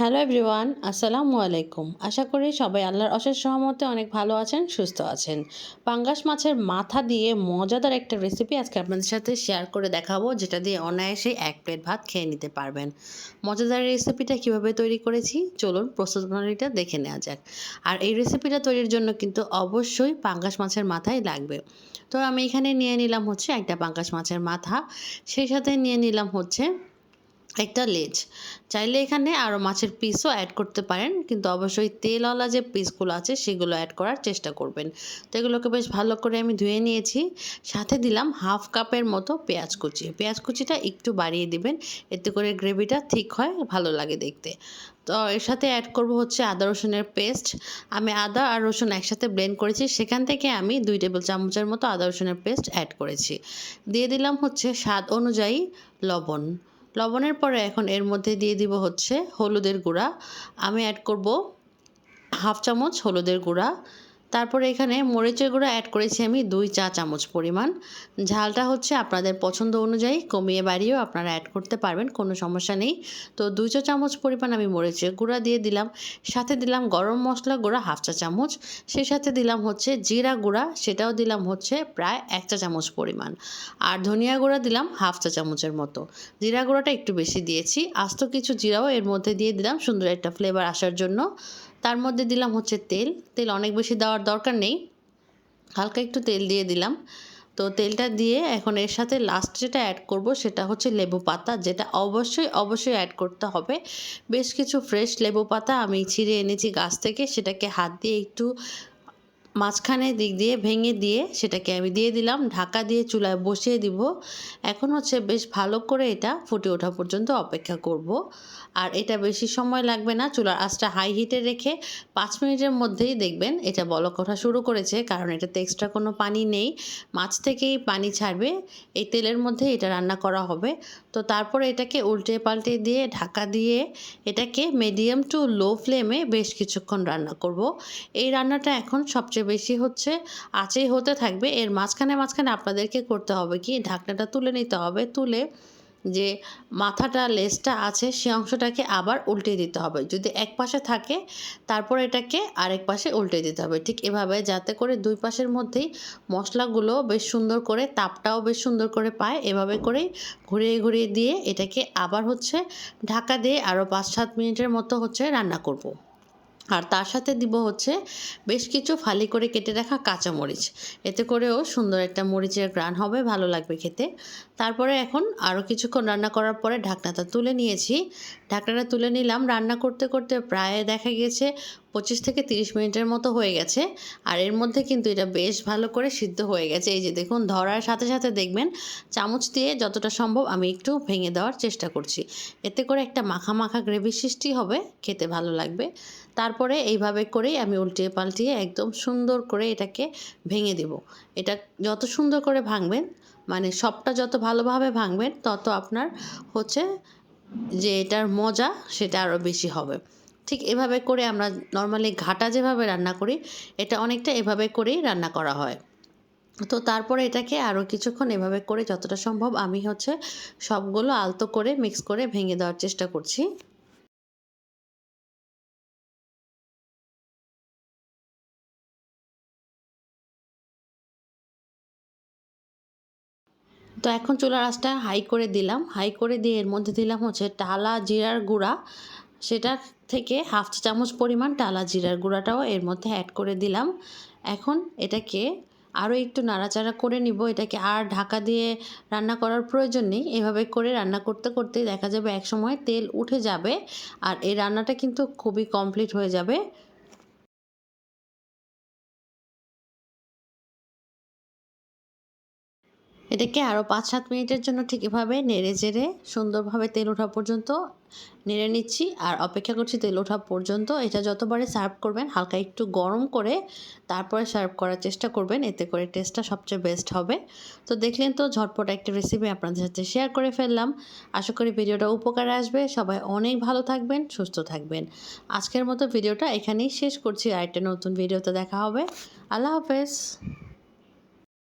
Hello everyone, আসসালামু আলাইকুম। আশা করি সবাই আল্লাহর অশেষ সহমতে অনেক ভালো আছেন, সুস্থ আছেন। পাঙ্গাস মাছের মাথা দিয়ে মজাদার একটা রেসিপি আজকে আপনাদের সাথে শেয়ার করে দেখাবো, যেটা দিয়ে অনায়াসে এক প্লেট ভাত খেয়ে নিতে পারবেন। মজাদার রেসিপিটা কীভাবে তৈরি করেছি, চলুন প্রস্তুত প্রণালীটা দেখে নেওয়া যাক। আর এই রেসিপিটা তৈরির জন্য কিন্তু অবশ্যই পাঙ্গাস মাছের মাথাই লাগবে। তো আমি এখানে নিয়ে নিলাম হচ্ছে একটা পাঙ্গাস মাছের মাথা, সেই সাথে নিয়ে নিলাম হচ্ছে একটা লেজ। চাইলে এখানে আরও মাছের পিসও অ্যাড করতে পারেন, কিন্তু অবশ্যই তেলওয়ালা যে পিসগুলো আছে, সেগুলো অ্যাড করার চেষ্টা করবেন। তো এগুলোকে বেশ ভালো করে আমি ধুয়ে নিয়েছি। সাথে দিলাম হাফ কাপের মতো পেঁয়াজ কুচি। পেঁয়াজ কুচিটা একটু বাড়িয়ে দিবেন, এতে করে গ্রেভিটা ঠিক হয়, ভালো লাগে দেখতে। তো এর সাথে অ্যাড করব হচ্ছে আদা রসুনের পেস্ট আমি আদা আর রসুন একসাথে ব্লেন্ড করেছি, সেখান থেকে আমি দুই টেবিল চামচের মতো আদা রসুনের পেস্ট অ্যাড করেছি। দিয়ে দিলাম হচ্ছে স্বাদ অনুযায়ী লবণ। লবণের পরে এখন এর মধ্যে দিয়ে দিব হচ্ছে হলুদের গুঁড়া। আমি অ্যাড করব হাফ চামচ হলুদের গুঁড়া। তারপরে এখানে মরিচের গুঁড়া অ্যাড করেছি আমি দুই চা চামচ পরিমাণ। ঝালটা হচ্ছে আপনাদের পছন্দ অনুযায়ী কমিয়ে বাড়িয়েও আপনারা অ্যাড করতে পারবেন, কোনো সমস্যা নেই। তো দুই চা চামচ পরিমাণ আমি মরিচের গুঁড়া দিয়ে দিলাম। সাথে দিলাম গরম মশলা গুঁড়া হাফ চা চামচ। সেই সাথে দিলাম হচ্ছে জিরা গুঁড়া, সেটাও দিলাম হচ্ছে প্রায় এক চা চামচ পরিমাণ। আর ধনিয়া গুঁড়া দিলাম হাফ চা চামচের মতো। জিরা গুঁড়াটা একটু বেশি দিয়েছি। আস্ত কিছু জিরাও এর মধ্যে দিয়ে দিলাম, সুন্দর একটা ফ্লেভার আসার জন্য। তার মধ্যে দিলাম হচ্ছে তেল। তেল অনেক বেশি দেওয়ার দরকার নেই। হালকা একটু তেল দিয়ে দিলাম। তো তেলটা দিয়ে এখন এর সাথে লাস্ট যেটা অ্যাড করব সেটা হচ্ছে লেবু পাতা, যেটা অবশ্যই অবশ্যই অ্যাড করতে হবে। বেশ কিছু ফ্রেশ লেবু পাতা আমি ছিঁড়ে এনেছি গাছ থেকে, সেটাকে হাত দিয়ে একটু মাঝখানে দিক দিয়ে ভেঙে দিয়ে সেটাকে আমি দিয়ে দিলাম, ঢাকা দিয়ে চুলায় বসিয়ে দিব। এখন হচ্ছে বেশ ভালো করে এটা ফুটে ওঠা পর্যন্ত অপেক্ষা করব। আর এটা বেশি সময় লাগবে না, চুলার আঁচটা হাই হিটে রেখে পাঁচ মিনিটের মধ্যেই দেখবেন এটা বলক ওঠা শুরু করেছে, কারণ এটাতে এক্সট্রা কোনো পানি নেই। মাছ থেকেই পানি ছাড়বে, এই তেলের মধ্যে এটা রান্না করা হবে। তো তারপরে এটাকে উল্টে পাল্টে দিয়ে ঢাকা দিয়ে এটাকে মিডিয়াম টু লো ফ্লেমে বেশ কিছুক্ষণ রান্না করব। এই রান্নাটা এখন সবচেয়ে বেশি হচ্ছে আঁচেই হতে থাকবে। এর মাঝখানে মাঝখানে আপনাদেরকে করতে হবে কি, ঢাকনাটা তুলে নিতে হবে। তুলে যে মাথাটা লেসটা আছে সে অংশটাকে আবার উল্টে দিতে হবে। যদি এক পাশে থাকে, তারপর এটাকে আরেক পাশে উল্টে দিতে হবে। ঠিক এভাবে যাতে করে দুই পাশের মধ্যেই মশলাগুলো বেশ সুন্দর করে, তাপটাও বেশ সুন্দর করে পায়। এভাবে করেই ঘুরিয়ে ঘুরিয়ে দিয়ে এটাকে আবার হচ্ছে ঢাকা দিয়ে আরও পাঁচ সাত মিনিটের মতো হচ্ছে রান্না করব। আর তার সাথে দিব হচ্ছে বেশ কিছু ফালি করে কেটে রাখা কাঁচামরিচ। এতে করেও সুন্দর একটা মরিচের গ্রান হবে, ভালো লাগবে খেতে। তারপরে এখন আরও কিছুক্ষণ রান্না করার পরে ঢাকনাটা তুলে নিয়েছি। ঢাকনাটা তুলে নিলাম। রান্না করতে করতে প্রায় দেখা গেছে পঁচিশ থেকে তিরিশ মিনিটের মতো হয়ে গেছে। আর এর মধ্যে কিন্তু এটা বেশ ভালো করে সিদ্ধ হয়ে গেছে। এই যে দেখুন, ধরার সাথে সাথে দেখবেন, চামচ দিয়ে যতটা সম্ভব আমি একটু ভেঙে দেওয়ার চেষ্টা করছি। এতে করে একটা মাখা মাখা গ্রেভি সৃষ্টি হবে, খেতে ভালো লাগবে। তারপরে এইভাবে করেই আমি উল্টিয়ে পাল্টিয়ে একদম সুন্দর করে এটাকে ভেঙে দেব। এটা যত সুন্দর করে ভাঙবেন মানে সবটা যত ভালোভাবে ভাঙবেন, তত আপনার হচ্ছে যে এটার মজা সেটা আরও বেশি হবে। ঠিক এভাবে করে আমরা নর্মালি ঘাটা যেভাবে রান্না করি, এটা অনেকটা এভাবে করেই রান্না করা হয়। তো তারপরে এটাকে আরও কিছুক্ষণ এভাবে করে যতটা সম্ভব আমি হচ্ছে সবগুলো আলতো করে মিক্স করে ভেঙে দেওয়ার চেষ্টা করছি। তো এখন চুলার আঁচটা হাই করে দিলাম। হাই করে দিয়ে এর মধ্যে দিলাম হচ্ছে টালা, জিরার গুঁড়া, সেটা থেকে হাফ চামচ পরিমাণ টালা জিরার গুঁড়াটাও এর মধ্যে অ্যাড করে দিলাম। এখন এটাকে আরও একটু নাড়াচাড়া করে নিব। এটাকে আর ঢাকা দিয়ে রান্না করার প্রয়োজন নেই। এভাবে করে রান্না করতে করতে দেখা যাবে এক সময় তেল উঠে যাবে আর এই রান্নাটা কিন্তু খুবই কমপ্লিট হয়ে যাবে। এটাকে আরও পাঁচ সাত মিনিটের জন্য ঠিক এভাবে নেড়ে চেড়ে সুন্দরভাবে তেল ওঠা পর্যন্ত নেড়ে নিচ্ছি। আর অপেক্ষা করছি তেল ওঠা পর্যন্ত। এটা যতবারে সার্ভ করবেন, হালকা একটু গরম করে তারপরে সার্ভ করার চেষ্টা করবেন। এতে করে টেস্টটা সবচেয়ে বেস্ট হবে। তো দেখলেন তো, ঝটপট একটা রেসিপি আপনাদের সাথে শেয়ার করে ফেললাম। আশা করি ভিডিওটা উপকারে আসবে। সবাই অনেক ভালো থাকবেন, সুস্থ থাকবেন। আজকের মতো ভিডিওটা এখানেই শেষ করছি। আরেকটা নতুন ভিডিওতে দেখা হবে। আল্লাহ হাফেজ।